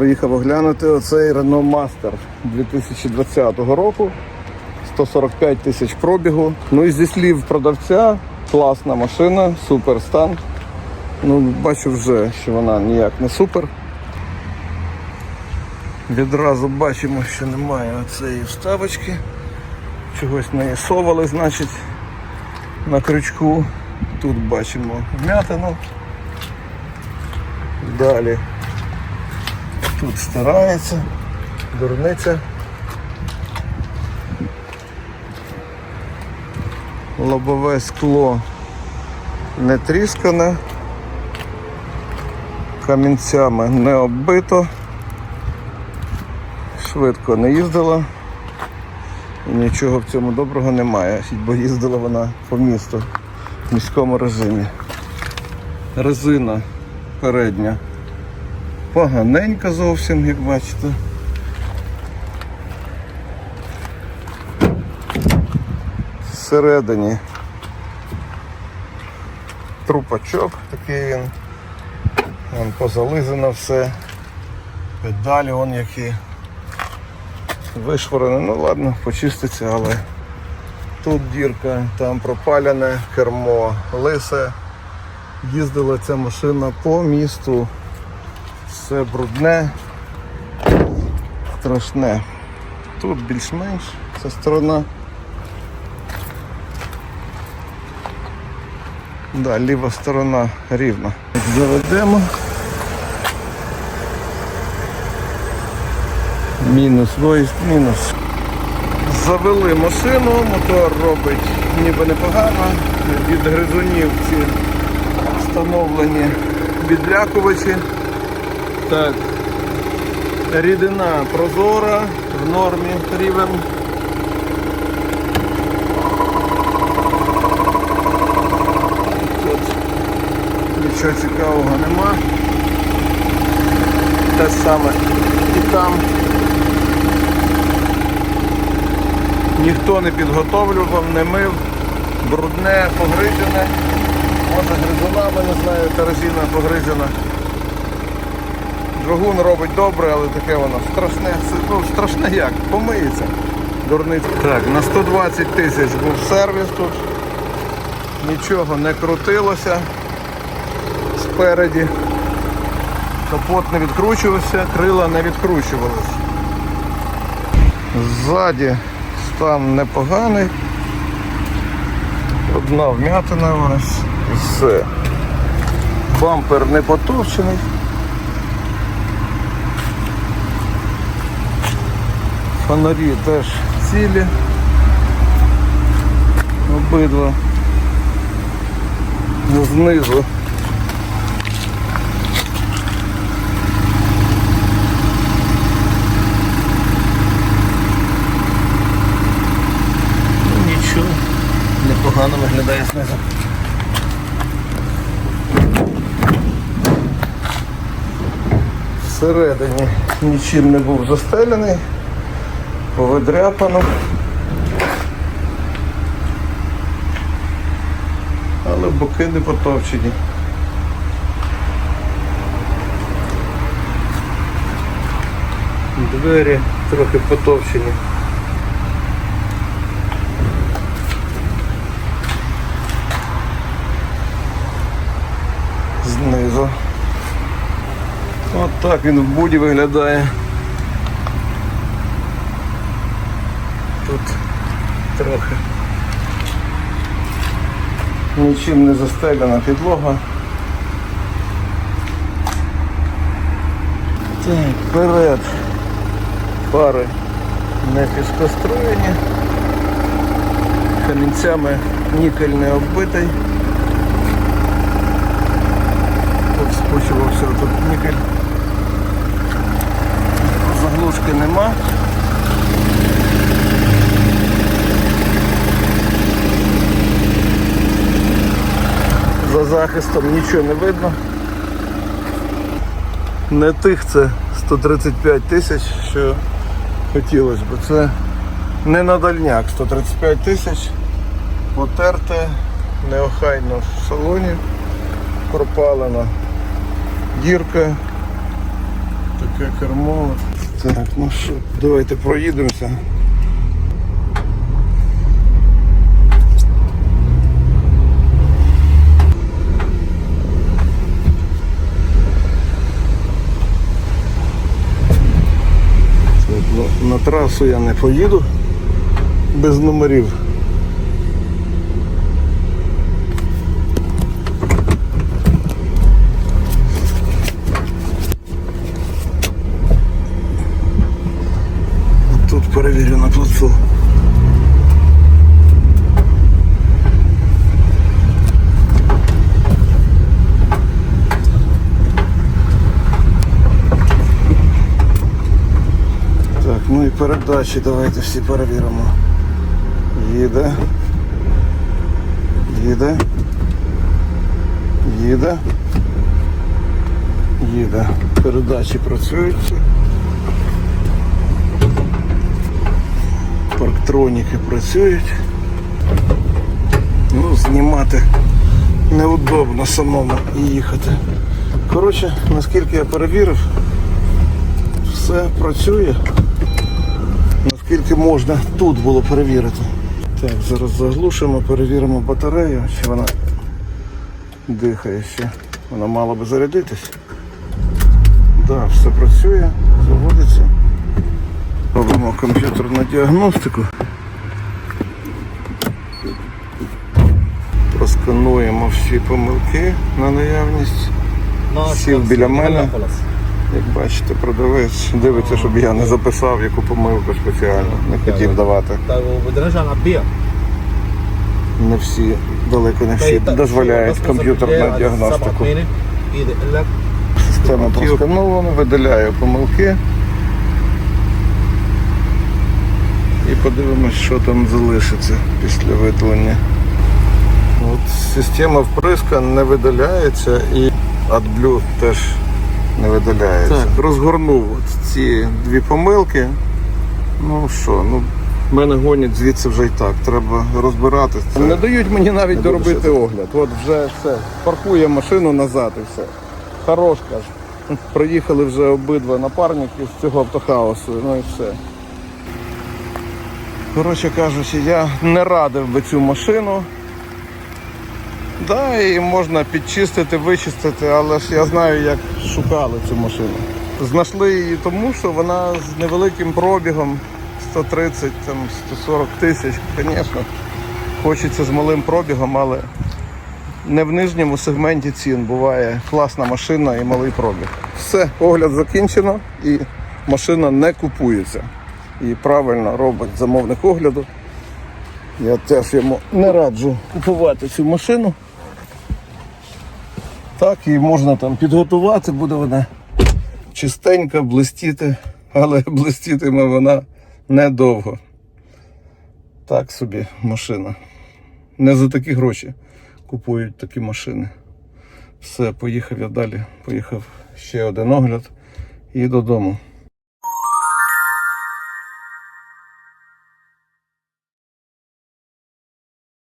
Приїхав оглянути оцей Renault Master 2020 року. 145 тисяч пробігу. Ну і зі слів продавця, класна машина, супер стан. Ну, бачу вже, що вона ніяк не супер. Відразу бачимо, що немає оцеї вставочки. Чогось не значить, на крючку. Тут бачимо вмятину. Далі. Тут старається, дурниця. Лобове скло не тріскане, камінцями не оббито, швидко не їздила нічого в цьому доброго немає, бо їздила вона по місту в міському режимі. Резина передня поганенька зовсім, як бачите. Всередині трупачок такий він. Вон позализано все. Педалі вон які вишварені. Ну ладно, почиститься, але тут дірка, там пропалене кермо, лисе. Їздила ця машина по місту. Все брудне, страшне. Тут більш-менш ця сторона. Да, ліва сторона рівна. Заведемо. Мінус, виїзд, мінус. Завели машину, мотор робить ніби непогано. Від гризунів ці встановлені відлякувачі. Так. Рідина прозора, в нормі рівень. Тут нічого цікавого нема. Те саме і там. Ніхто не підготовлював, не мив, брудне, погризене. Може гризунами, не знаю, таразіна погризена. Двигун робить добре, але таке воно страшне. Ну, страшне як, помиється. Дурниця. Так, на 120 тисяч був сервіс тут. Нічого не крутилося спереді. Капот не відкручувався, крила не відкручувалися. Ззаді стан непоганий. Одна вмятина ось і все. Бампер не потовчений. Фонарі теж цілі. Обидва. Знизу. Ну, Нічого, непогано виглядає знизу. Всередині нічим не був застелений, повидряпано. Але боки не потовчені. Двері трохи потовчені. Знизу. От так він в буді виглядає. Тут трохи нічим не застелена підлога. Так, вперед. Пари не фіскостроєні. Камінцями нікель не оббитий. Тут спучувався тут нікель. Заглушки нема. За захистом нічого не видно. Не тих це 135 тисяч, що хотілося б. Це не на дальняк 135 тисяч. Потерте, неохайно в салоні, пропалена дірка, Таке кермо. Так, ну що, давайте проїдемося. Так, ну, на трасу я не поїду без номерів. Тут перевірю на плацу. Так, ну і передачі давайте всі перевіримо. Їде. Їде. Їде. Їде. Передачі працюють. Парктроніки працюють. Ну, знімати неудобно самому і їхати. Коротше, наскільки я перевірив, все працює. Наскільки можна тут було перевірити. Так, зараз заглушимо, перевіримо батарею, чи вона дихає ще. Вона мала би зарядитись. Так, да, все працює, заводиться. Робимо комп'ютерну діагностику. Проскануємо всі помилки на наявність. Сів біля мене. Як бачите, продавець дивиться, щоб я не записав яку помилку спеціально. Не хотів давати. Не всі, далеко не всі дозволяють комп'ютерну діагностику. Система просканована, виділяє помилки. І подивимось, що там залишиться після видалення. От система вприска не видаляється і AdBlue теж не видаляється. Так, розгорнув от ці дві помилки. Ну що, ну мене гонять звідси вже і так. Треба розбиратися. Не дають мені навіть доробити огляд. От вже все. Паркує машину назад і все. Хорош, каже. Проїхали вже обидва напарники з цього автохаосу, ну і все. Коротше кажучи, я не радив би цю машину. Да, і можна підчистити, вичистити, але ж я знаю, як шукали цю машину. Знайшли її тому, що вона з невеликим пробігом 130, там, 140 тисяч. Звісно, хочеться з малим пробігом, але не в нижньому сегменті цін буває класна машина і малий пробіг. Все, огляд закінчено і машина не купується. І правильно робить замовник огляду. Я теж йому не раджу купувати цю машину. Так, її можна там підготувати, буде вона чистенька, блистіти, але блистітиме вона недовго. Так собі машина. Не за такі гроші купують такі машини. Все, поїхав я далі. Поїхав ще один огляд і додому.